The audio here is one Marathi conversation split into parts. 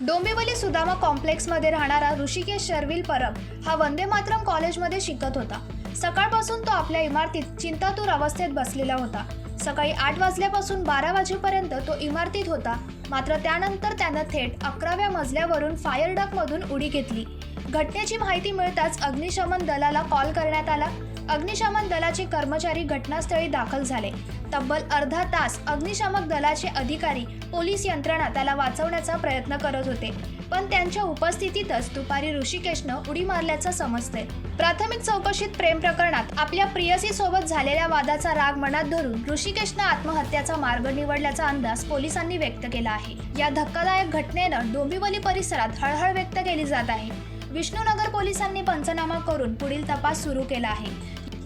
डोंबिवली सुदामा कॉम्प्लेक्समध्ये राहणारा ऋषिकेश शर्विल परब हा वंदे मातरम कॉलेजमध्ये शिकत होता. सकाळपासून तो आपल्या इमारतीत चिंतातूर अवस्थेत बसलेला होता. सकाळी आठ वाजल्यापासून बारा वाजेपर्यंत तो इमारतीत होता. मात्र त्यानंतर त्यानं थेट अकराव्या मजल्यावरून फायर डकमधून उडी घेतली. घटनेची माहिती मिळताच अग्निशमन दलाला कॉल करण्यात आला. अग्निशामक दलाचे कर्मचारी घटनास्थळी दाखल झाले. तब्बल अर्धा तास अग्निशामक दलाचे अधिकारी पोलीस यंत्रणा त्याला वाचवण्याचा प्रयत्न करत होते. पण त्यांच्या उपस्थितीतच दुपारी ऋषिकेशनं उडी मारल्याचं समजतंय. प्राथमिक चौकशीत प्रेम प्रकरणात आपल्या प्रियसी सोबत झालेल्या वादाचा राग मनात धरून ऋषिकेशनं आत्महत्याचा मार्ग निवडल्याचा अंदाज पोलिसांनी व्यक्त केला आहे. या धक्कादायक घटनेनं डोंबिवली परिसरात हळहळ व्यक्त केली जात आहे. विष्णुनगर पोलिसांनी पंचनामा करून पुढील तपास सुरू केला आहे.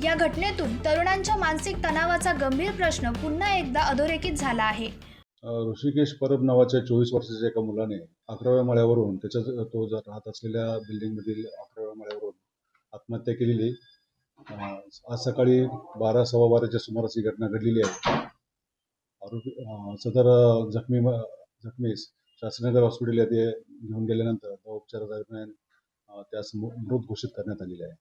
या घटनेतून तरुणांच्या मानसिक तणावाचा गंभीर प्रश्न पुन्हा एकदा अधोरेखित झाला आहे. ऋषिकेश परब नावाच्या चोवीस वर्षाच्या एका मुलाने अकराव्या माळ्यावरून त्याच्या तो जर राहत असलेल्या बिल्डिंगमधील अकराव्या माळ्यावरून आत्महत्या केलेली आज सकाळी बारा सव्वा बाराच्या सुमारास ही घटना घडलेली आहे. आरोपी सदर जखमी जखमीस शास्त्रीनगर हॉस्पिटल येथे घेऊन गेल्यानंतर त्या उपचारादरम्यान त्यास मृत घोषित करण्यात आलेले आहे.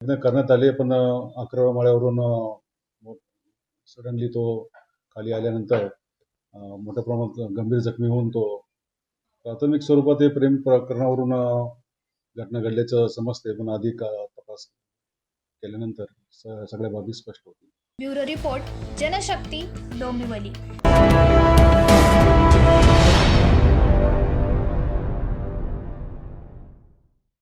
प्रयत्न करण्यात आले पण अकराव्या माळ्यावरून सडनली तो खाली आल्यानंतर मोठ्या प्रमाणात गंभीर जखमी होऊन तो प्राथमिक स्वरूपात हे प्रेम प्रकरणावरून घटना घडल्याचं समजते पण अधिक तपास केल्यानंतर सगळ्या बाबी स्पष्ट होतील. Bureau report Janshakti Dombivli.